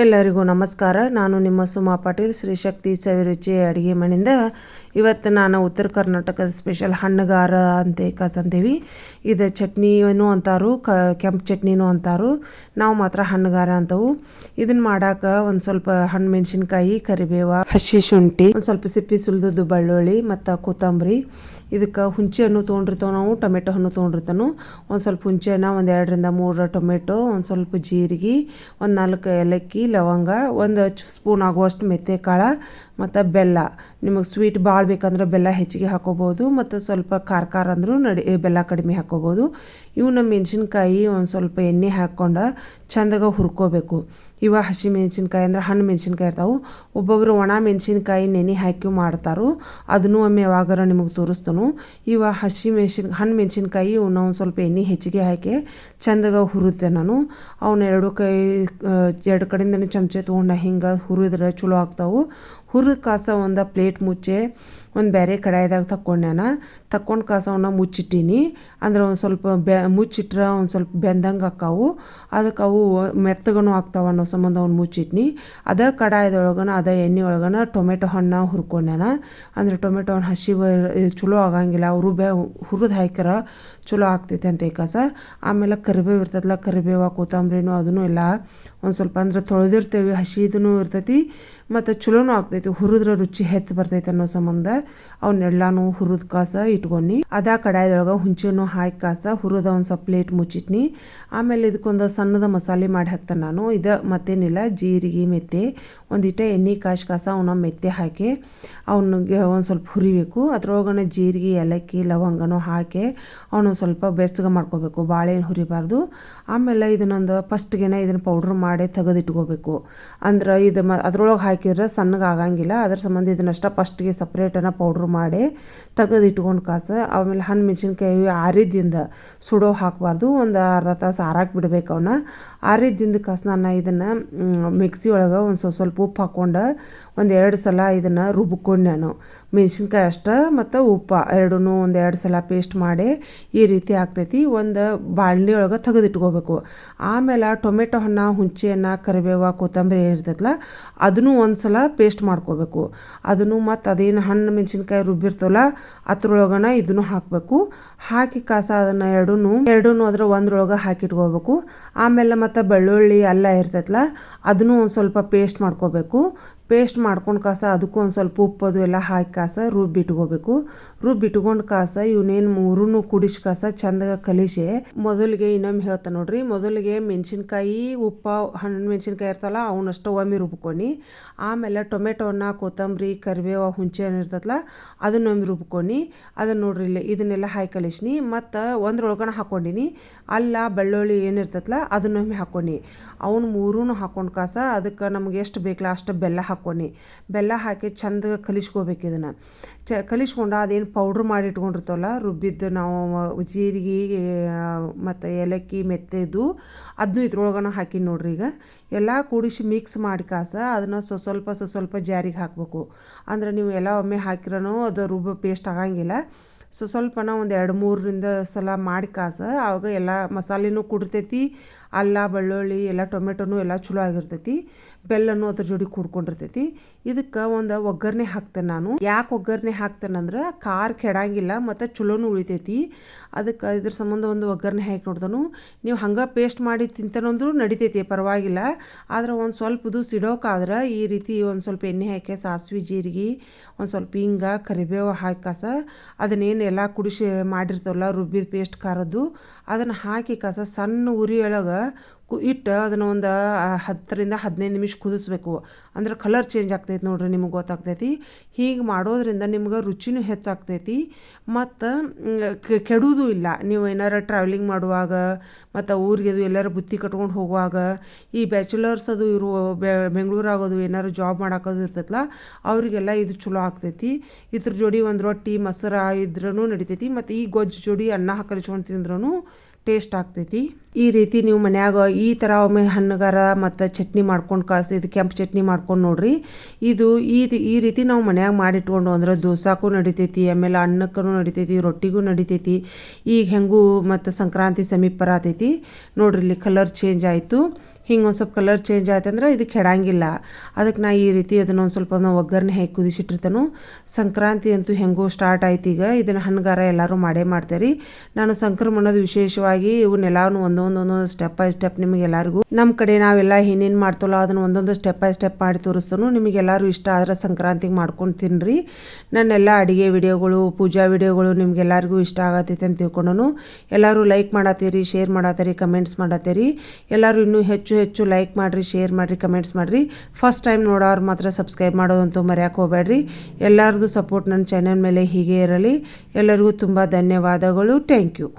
ಎಲ್ಲರಿಗೂ ನಮಸ್ಕಾರ. ನಾನು ನಿಮ್ಮ ಸುಮಾ ಪಾಟೀಲ್. ಶ್ರೀ ಶಕ್ತಿ ಸವಿರುಚಿ ಅಡುಗೆ ಮನೆಯಿಂದ ಇವತ್ತು ನಾನು ಉತ್ತರ ಕರ್ನಾಟಕದ ಸ್ಪೆಷಲ್ ಹಣ್ಣುಗಾರ ಅಂತ ಕಸಂತೀವಿ ಇದು ಚಟ್ನಿನೂ ಅಂತಾರು, ಕ, ಕೆಂಪು ಚಟ್ನಿನೂ ಅಂತಾರು. ನಾವು ಮಾತ್ರ ಹಣ್ಣುಗಾರ ಅಂತವು. ಇದನ್ನ ಮಾಡಾಕ ಒಂದು ಸ್ವಲ್ಪ ಹಣ್ಣು ಮೆಣಸಿನ್ಕಾಯಿ, ಕರಿಬೇವ, ಹಸಿ ಶುಂಠಿ, ಒಂದು ಸ್ವಲ್ಪ ಸಿಪ್ಪಿ ಸುಲಿದದ್ದು ಬೆಳ್ಳುಳ್ಳಿ ಮತ್ತು ಕೊತ್ತಂಬರಿ. ಇದಕ್ಕೆ ಹುಂಚೆ ಹಣ್ಣು ತೊಗೊಂಡಿರ್ತಾವೆ ನಾವು, ಟೊಮೆಟೊ ಹಣ್ಣು ತೊಗೊಂಡಿರ್ತಾನು. ಒಂದು ಸ್ವಲ್ಪ ಹುಂಚೆ ಹಣ್ಣು ಒಂದು ಎರಡರಿಂದ ಮೂರು ಟೊಮೆಟೊ, ಒಂದು ಸ್ವಲ್ಪ ಜೀರಿಗೆ, ಒಂದು ನಾಲ್ಕು ಏಲಕ್ಕಿ, ಲವಂಗ, ಒಂದು ಸ್ಪೂನ್ ಆಗುವಷ್ಟು ಮೆಂತ್ಯೆ ಕಾಳು ಮತ್ತು ಬೆಲ್ಲ. ನಿಮಗೆ ಸ್ವೀಟ್ ಭಾಳ ಬೇಕಂದ್ರೆ ಬೆಲ್ಲ ಹೆಚ್ಚಿಗೆ ಹಾಕೋಬೋದು, ಮತ್ತು ಸ್ವಲ್ಪ ಖಾರ ಖಾರ ಅಂದರೂ ನಡಿ ಬೆಲ್ಲ ಕಡಿಮೆ ಹಾಕೋಬೋದು. ಇವನ್ನ ಮೆಣಸಿನ್ಕಾಯಿ ಒಂದು ಸ್ವಲ್ಪ ಎಣ್ಣೆ ಹಾಕ್ಕೊಂಡು ಚಂದಾಗ ಹುರ್ಕೋಬೇಕು. ಇವ ಹಸಿ ಮೆಣಸಿನ್ಕಾಯಿ ಅಂದ್ರೆ ಹಣ್ಣು ಮೆಣಸಿನ್ಕಾಯಿ ಇರ್ತಾವೆ. ಒಬ್ಬೊಬ್ಬರು ಒಣ ಮೆಣಸಿನ್ಕಾಯಿ ನೆನೆ ಹಾಕಿ ಮಾಡ್ತಾರು. ಅದನ್ನು ಒಮ್ಮೆ ಯಾವಾಗಾರ ನಿಮಗೆ ತೋರಿಸ್ತಾನು. ಇವ ಹಸಿ ಮೆಣಸಿನ, ಹಣ್ಣು ಮೆಣಸಿನ್ಕಾಯಿ ಇವನ್ನ ಒಂದು ಸ್ವಲ್ಪ ಎಣ್ಣೆ ಹೆಚ್ಚಿಗೆ ಹಾಕಿ ಚಂದಾಗ ಹುರುತ್ತೆ ನಾನು. ಅವನ್ನ ಎರಡು ಕೈ ಎರಡು ಕಡೆಯಿಂದ ಚಮಚೆ ತೊಗೊಂಡು ಹಿಂಗೆ ಹುರಿದ್ರೆ ಚಲೋ ಆಗ್ತಾವೆ. ಹುರಿದ ಕಾಸ ಒಂದು ಪ್ಲೇಟ್ ಮುಚ್ಚೆ, ಒಂದು ಬೇರೆ ಕಡಾಯಿದಾಗ ತಕ್ಕೊಂಡೆನ ತಕ್ಕೊಂಡು ಕಾಸವನ್ನ ಮುಚ್ಚಿಟ್ಟೀನಿ. ಅಂದ್ರೆ ಒಂದು ಸ್ವಲ್ಪ ಬೆ ಮುಚ್ಚಿಟ್ರೆ ಒಂದು ಸ್ವಲ್ಪ ಬೆಂದಂಗೆ ಆಕ್ಕಾವು ಅದಕ್ಕೆ ಅವು ಮೆತ್ತಗನು ಆಗ್ತಾವ ಅನ್ನೋ ಸಂಬಂಧ ಅವ್ನು ಮುಚ್ಚಿಟ್ನಿ. ಅದ ಕಡಾಯದೊಳಗನ, ಅದ ಎಣ್ಣೆ ಒಳಗನ ಟೊಮೆಟೊ ಹಣ್ಣು ಹುರ್ಕೊಂಡ್ಯಾನ ಅಂದ್ರೆ ಟೊಮೆಟೊ ಹಣ್ಣು ಹಸಿ ಚಲೋ ಆಗಂಗಿಲ್ಲ. ಅವರು ಬೆ ಹುರಿದು ಹಾಕ್ಯಾರ ಚಲೋ ಆಗ್ತೈತೆ ಅಂತ ಏಕಾಸ ಆಮೇಲೆ ಕರಿಬೇವು ಇರ್ತದಲ್ಲ ಕರಿಬೇವು ಕೊತ್ತಂಬರಿನೂ ಅದನ್ನು ಇಲ್ಲ ಒಂದು ಸ್ವಲ್ಪ, ಅಂದ್ರೆ ತೊಳೆದಿರ್ತೇವೆ ಹಸಿದೂ ಇರ್ತೈತಿ. ಮತ್ತು ಚಲೋನೂ ಆಗ್ತೈತಿ, ಹುರಿದ್ರ ರುಚಿ ಹೆಚ್ಚು ಬರ್ತೈತೆ ಅನ್ನೋ ಸಂಬಂಧ. ಅವನ್ನೆಲ್ಲಾನು ಹುರಿದ ಕಾಸ ಇಟ್ಕೊಂಡು ಅದ ಕಡಾಯದೊಳಗೆ ಹುಂಚೆನೂ ಹಾಕಿ ಕಾಸ ಹುರಿದ ಒಂದು ಸ್ವಲ್ಪ ಪ್ಲೇಟ್ ಮುಚ್ಚಿಟ್ನಿ. ಆಮೇಲೆ ಇದಕ್ಕೊಂದು ಸಣ್ಣದ ಮಸಾಲೆ ಮಾಡಿ ಹಾಕ್ತೇನೆ ನಾನು. ಇದು ಮತ್ತೇನಿಲ್ಲ, ಜೀರಿಗೆ, ಮೆತ್ತೆ ಒಂದಿಟ ಎಣ್ಣೆ, ಕಾಶ್ ಕಾಸ ಅವನ್ನ ಮೆತ್ತೆ ಹಾಕಿ, ಅವನಿಗೆ ಒಂದು ಸ್ವಲ್ಪ ಹುರಿಬೇಕು. ಅದ್ರೊಳಗಡೆ ಜೀರಿಗೆ, ಏಲಕ್ಕಿ, ಲವಂಗನೂ ಹಾಕಿ ಅವನು ಸ್ವಲ್ಪ ಬೆಚ್ಚಗೆ ಮಾಡ್ಕೋಬೇಕು ಬಾಳೆಹಣ್ಣು ಹುರಿಬಾರ್ದು. ಆಮೇಲೆ ಇದನ್ನೊಂದು ಫಸ್ಟ್ಗೆನೆ ಇದನ್ನು ಪೌಡ್ರ್ ಮಾಡಿ ತೆಗೆದಿಟ್ಕೋಬೇಕು. ಅಂದ್ರೆ ಇದು ಮ ಅದ್ರೊಳಗೆ ಹಾಕಿದ್ರೆ ಸಣ್ಣಗೆ ಆಗಂಗಿಲ್ಲ. ಅದ್ರ ಸಂಬಂಧ ಇದನ್ನಷ್ಟ ಫಸ್ಟ್ಗೆ ಸಪ್ರೇಟನ್ನು ಪೌಡ್ರ್ ಮಾಡಿ ತೆಗೆದು ಇಟ್ಕೊಂಡು ಕಾಸು. ಆಮೇಲೆ ಹಣ್ಣು ಮೆಣಸಿನ್ಕಾಯಿ ಆರಿದ್ದಿಂದ ಸುಡೋ ಹಾಕಬಾರ್ದು. ಒಂದು ಅರ್ಧ ತಾಸು ಆರಾಕ್ ಬಿಡಬೇಕು ಅವನ್ನ ಆರಿದ್ದಿಂದ ಕಾಸು ನಾನು ಇದನ್ನು ಮಿಕ್ಸಿ ಒಳಗೆ ಒಂದು ಸ್ವಲ್ಪ ಸ್ವಲ್ಪ ಉಪ್ಪು ಹಾಕ್ಕೊಂಡು ಒಂದು ಎರಡು ಸಲ ಇದನ್ನು ರುಬ್ಕೊಂಡು ನಾನು. ಮೆಣಸಿನ್ಕಾಯಿ ಅಷ್ಟೇ ಮತ್ತು ಉಪ್ಪು ಎರಡೂ ಒಂದು ಎರಡು ಸಲ ಪೇಸ್ಟ್ ಮಾಡಿ ಈ ರೀತಿ ಆಗ್ತೈತಿ. ಒಂದು ಬಾಣಲಿ ಒಳಗೆ ತೆಗೆದಿಟ್ಕೋಬೇಕು. ಆಮೇಲೆ ಟೊಮೆಟೊ ಹಣ್ಣು ಹುಂಚಿ ಹಣ್ಣು ಕರಿಬೇವು, ಕೊತ್ತಂಬರಿ ಇರ್ತೈತಲ್ಲ ಅದನ್ನು ಒಂದು ಸಲ ಪೇಸ್ಟ್ ಮಾಡ್ಕೋಬೇಕು. ಅದನ್ನು ಮತ್ತು ಅದೇನು ಹಣ್ಣು ಮೆಣಸಿನ್ಕಾಯಿ ರುಬ್ಬಿರ್ತವಲ್ಲ, ಅದ್ರೊಳಗನ ಇದನ್ನು ಹಾಕಬೇಕು. ಹಾಕಿ ಕಾಸ ಅದನ್ನು ಎರಡೂ ಎರಡೂ ಅದ್ರ ಒಂದ್ರೊಳಗೆ ಹಾಕಿಟ್ಕೋಬೇಕು. ಆಮೇಲೆ ಮತ್ತು ಬೆಳ್ಳುಳ್ಳಿ, ಅಲ್ಲ ಇರ್ತೈತಲ್ಲ ಅದನ್ನು ಒಂದು ಸ್ವಲ್ಪ ಪೇಸ್ಟ್ ಮಾಡ್ಕೋಬೇಕು. ಪೇಸ್ಟ್ ಮಾಡ್ಕೊಂಡು ಕಾಸ ಅದಕ್ಕೂ ಒಂದು ಸ್ವಲ್ಪ ಉಪ್ಪು ಅದು ಎಲ್ಲ ಹಾಕಿ ಕಾಸ ರುಬ್ಬಿಟ್ಕೋಬೇಕು. ರುಬ್ಬಿಟ್ಕೊಂಡು ಕಾಸ, ಇವನೇನು ಮೂರೂ ಕುಡಿಸ್ ಕಾಸ ಚಂದಾಗ ಕಲಿಸಿ ಮೊದಲಿಗೆ ಇನ್ನೊಮ್ಮೆ ಹೇಳ್ತಾನೆ ನೋಡ್ರಿ, ಮೊದಲಿಗೆ ಮೆಣಸಿನ್ಕಾಯಿ ಉಪ್ಪು, ಹಣ್ಣು ಮೆಣಸಿನ್ಕಾಯಿ ಇರ್ತಲ್ಲ, ಅವನಷ್ಟು ಒಮ್ಮೆ ರುಬ್ಕೊಂಡು, ಆಮೇಲೆ ಟೊಮೆಟೊನ ಕೊತ್ತಂಬರಿ, ಕರಿಬೇವು ಹುಂಚೆ ಹಣ್ಣು ಅದನ್ನ ಅದನ್ನೊಮ್ಮೆ ರುಬ್ಕೊಂಡು ಅದನ್ನ ನೋಡ್ರಿ ಇಲ್ಲಿ ಇದನ್ನೆಲ್ಲ ಹಾಕಿ ಕಲಿಸ್ನಿ ಮತ್ತು ಒಂದ್ರೊಳಗನ ಹಾಕ್ಕೊಂಡಿನಿ ಅಲ್ಲ, ಬೆಳ್ಳುಳ್ಳಿ ಏನಿರ್ತದಲ್ಲ ಅದನ್ನೊಮ್ಮೆ ಹಾಕೊಂಡಿ ಅವ್ನು ಮೂರೂ ಹಾಕೊಂಡು ಕಾಸ, ಅದಕ್ಕೆ ನಮ್ಗೆ ಎಷ್ಟು ಬೇಕಲ್ಲ ಅಷ್ಟು ಬೆಲ್ಲ ಹಾಕೊಂಡಿ. ಬೆಲ್ಲ ಹಾಕಿ ಚಂದ ಕಲಿಸ್ಕೋಬೇಕು ಇದನ್ನು. ಚ ಕಲಿಸ್ಕೊಂಡು ಅದೇನು ಪೌಡ್ರ್ ಮಾಡಿ ಇಟ್ಕೊಂಡಿರ್ತವಲ್ಲ, ರುಬ್ಬಿದ್ದು ನಾವು ಜೀರಿಗೆ ಮತ್ತು ಏಲಕ್ಕಿ ಮೆತ್ತೆದು ಅದನ್ನು ಇದ್ರೊಳಗನ ಹಾಕಿ ನೋಡ್ರಿ ಈಗ. ಎಲ್ಲ ಕೂಡಿಸಿ ಮಿಕ್ಸ್ ಮಾಡಿ ಕಾಸ ಅದನ್ನು ಸ್ವ ಸ್ವಲ್ಪ ಸ್ವ ಸ್ವಲ್ಪ ಜಾರಿಗೆ ಹಾಕಬೇಕು. ಅಂದ್ರೆ ನೀವು ಎಲ್ಲ ಒಮ್ಮೆ ಹಾಕಿರೋ ಅದು ರುಬ್ಬ ಪೇಸ್ಟ್ ಆಗಂಗಿಲ್ಲ. ಸೊ, ಸ್ವಲ್ಪನ ಒಂದು ಎರಡು ಮೂರರಿಂದ ಸಲ ಮಾಡಿ ಕಾಸ ಆವಾಗ ಎಲ್ಲ ಮಸಾಲೆನೂ ಕುಡಿತೈತಿ. ಅಲ್ಲ, ಬೆಳ್ಳುಳ್ಳಿ, ಎಲ್ಲ ಟೊಮೆಟೊನೂ ಎಲ್ಲ ಚಲೋ ಆಗಿರ್ತೈತಿ. ಬೆಲ್ಲನೂ ಅದ್ರ ಜೋಡಿ ಕೂಡ್ಕೊಂಡಿರ್ತೈತಿ. ಇದಕ್ಕೆ ಒಂದು ಒಗ್ಗರಣೆ ಹಾಕ್ತೇನೆ ನಾನು. ಯಾಕೆ ಒಗ್ಗರಣೆ ಹಾಕ್ತೇನಂದ್ರೆ ಖಾರ ಕೆಡಂಗಿಲ್ಲ ಮತ್ತು ಚಲೋನು ಉಳಿತೈತಿ. ಅದಕ್ಕೆ ಇದ್ರ ಸಂಬಂಧ ಒಂದು ಒಗ್ಗರಣೆ ಹಾಕಿ ನೋಡ್ದನು ನೀವು ಹಂಗೆ ಪೇಸ್ಟ್ ಮಾಡಿ ತಿಂತನಂದ್ರೂ ನಡಿತೈತಿ, ಪರವಾಗಿಲ್ಲ. ಆದ್ರೆ ಒಂದು ಸ್ವಲ್ಪ ಇದು ಸಿಡೋಕಾದ್ರೆ ಈ ರೀತಿ ಒಂದು ಸ್ವಲ್ಪ ಎಣ್ಣೆ ಹಾಕಿ ಸಾಸಿವೆ, ಜೀರಿಗೆ, ಒಂದು ಸ್ವಲ್ಪ ಹಿಂಗ, ಕರಿಬೇವು ಹಾಕಿ ಅದನ್ನೇನು ಎಲ್ಲ ಕುಡಿಸಿ ಮಾಡಿರ್ತವಲ್ಲ ರುಬ್ಬಿದ ಪೇಸ್ಟ್ ಖಾರದ್ದು, ಅದನ್ನು ಹಾಕಿ ಕಸ ಸಣ್ಣ ಉರಿಯೊಳಗೆ ಕು ಇಟ್ಟು ಅದನ್ನು ಒಂದು ಹತ್ತರಿಂದ ಹದಿನೈದು ನಿಮಿಷ ಕುದಿಸ್ಬೇಕು. ಅಂದ್ರೆ ಕಲರ್ ಚೇಂಜ್ ಆಗ್ತೈತಿ ನೋಡ್ರಿ ನಿಮಗೆ ಗೊತ್ತಾಗ್ತೈತಿ. ಹೀಗೆ ಮಾಡೋದ್ರಿಂದ ನಿಮ್ಗೆ ರುಚಿನೂ ಹೆಚ್ಚಾಗ್ತೈತಿ. ಮತ್ತು ಕೆಡುವುದೂ ಇಲ್ಲ. ನೀವು ಏನಾರ ಟ್ರಾವೆಲಿಂಗ್ ಮಾಡುವಾಗ ಮತ್ತು ಊರಿಗೆ ಅದು ಎಲ್ಲರೂ ಬುತ್ತಿ ಕಟ್ಕೊಂಡು ಹೋಗುವಾಗ ಈ ಬ್ಯಾಚುಲರ್ಸ್ ಅದು ಇರುವ ಬೆಂಗಳೂರಾಗೋದು ಏನಾರು ಜಾಬ್ ಮಾಡೋಕ್ಕೋದು ಇರ್ತೈತಲ್ಲ ಅವರಿಗೆಲ್ಲ ಇದು ಚಲೋ ಆಗ್ತೈತಿ. ಇದ್ರ ಜೋಡಿ ಒಂದು ರೊಟ್ಟಿ, ಮೊಸರ ಇದ್ರೂ ನಡಿತೈತಿ. ಮತ್ತು ಈ ಗೊಜ್ಜು ಜೋಡಿ ಅನ್ನ ಹಾಕಲ್ಸ್ಕೊಂಡು ತಿಂದ್ರೂ ಟೇಸ್ಟ್ ಆಗ್ತೈತಿ. ಈ ರೀತಿ ನೀವು ಮನ್ಯಾಗ ಈ ಥರ ಒಮ್ಮೆ ಹಣ್ಣುಗಾರ ಮತ್ತು ಚಟ್ನಿ ಮಾಡ್ಕೊಂಡು ಕಾಸು, ಇದು ಕೆಂಪು ಚಟ್ನಿ ಮಾಡ್ಕೊಂಡು ನೋಡ್ರಿ. ಇದು ಈ ಈ ರೀತಿ ನಾವು ಮನ್ಯಾಗ ಮಾಡಿಟ್ಕೊಂಡು ಅಂದ್ರೆ ದೋಸಾಕ್ಕೂ ನಡಿತೈತಿ, ಆಮೇಲೆ ಅನ್ನಕ್ಕೂ ನಡಿತೈತಿ, ರೊಟ್ಟಿಗೂ ನಡಿತೈತಿ. ಈಗ ಹೆಂಗೂ ಮತ್ತು ಸಂಕ್ರಾಂತಿ ಸಮೀಪ ಬರತೈತಿ. ನೋಡ್ರಿ ಇಲ್ಲಿ ಕಲರ್ ಚೇಂಜ್ ಆಯಿತು. ಹಿಂಗೆ ಒಂದು ಸ್ವಲ್ಪ ಕಲರ್ ಚೇಂಜ್ ಆಯ್ತಂದ್ರೆ ಇದು ಕೆಡಂಗಿಲ್ಲ. ಅದಕ್ಕೆ ನಾ ಈ ರೀತಿ ಅದನ್ನು ಒಂದು ಸ್ವಲ್ಪ ನಾವು ಒಗ್ಗರಣೆ ಹೇಗೆ ಕುದಿಸಿಟ್ಟಿರ್ತಾನೋ. ಸಂಕ್ರಾಂತಿ ಅಂತೂ ಹೆಂಗೋ ಸ್ಟಾರ್ಟ್ ಆಯ್ತು ಈಗ. ಇದನ್ನು ಹಣ್ಣುಗಾರ ಎಲ್ಲರೂ ಮಾಡೇ ಮಾಡ್ತಾರೆ. ನಾನು ಸಂಕ್ರಮಣದ ವಿಶೇಷವಾಗಿ ಇವನ್ನೆಲ್ಲನೂ ಒಂದೊಂದು ಒಂದೊಂದು ಸ್ಟೆಪ್ ಬೈ ಸ್ಟೆಪ್ ನಿಮಗೆ ಎಲ್ಲರಿಗೂ ನಮ್ಮ ಕಡೆ ನಾವೆಲ್ಲ ಏನೇನು ಮಾಡ್ತಲ್ಲ ಅದನ್ನು ಒಂದೊಂದು ಸ್ಟೆಪ್ ಬೈ ಸ್ಟೆಪ್ ಮಾಡಿ ತೋರಿಸ್ತಾನು. ನಿಮಗೆಲ್ಲರೂ ಇಷ್ಟ ಆದ್ರೆ ಸಂಕ್ರಾಂತಿಗೆ ಮಾಡ್ಕೊಂಡು ತಿನ್ನಿರಿ ನನ್ನೆಲ್ಲ ಅಡುಗೆ ವಿಡಿಯೋಗಳು, ಪೂಜಾ ವಿಡಿಯೋಗಳು ನಿಮಗೆಲ್ಲರಿಗೂ ಇಷ್ಟ ಆಗತ್ತೈತೆ ಅಂತ ತಿಳ್ಕೊಂಡು ಎಲ್ಲರೂ ಲೈಕ್ ಮಾಡತ್ತೀರಿ ಶೇರ್ ಮಾಡತ್ತೀರಿ ಕಮೆಂಟ್ಸ್ ಮಾಡತ್ತೀರಿ ಎಲ್ಲರೂ ಇನ್ನೂ ಹೆಚ್ಚು ಹೆಚ್ಚು ಲೈಕ್ ಮಾಡಿರಿ ಶೇರ್ ಮಾಡಿರಿ ಕಮೆಂಟ್ಸ್ ಮಾಡಿರಿ. ಫಸ್ಟ್ ಟೈಮ್ ನೋಡೋರು ಮಾತ್ರ ಸಬ್ಸ್ಕ್ರೈಬ್ ಮಾಡೋದಂತೂ ಮರೆಯೋಕೆ ಹೋಗಬೇಡ್ರಿ. ಎಲ್ಲರದು ಸಪೋರ್ಟ್ ನನ್ನ ಚಾನೆಲ್ ಮೇಲೆ ಹೀಗೆ ಇರಲಿ. ಎಲ್ಲರಿಗೂ ತುಂಬ ಧನ್ಯವಾದಗಳು. Thank you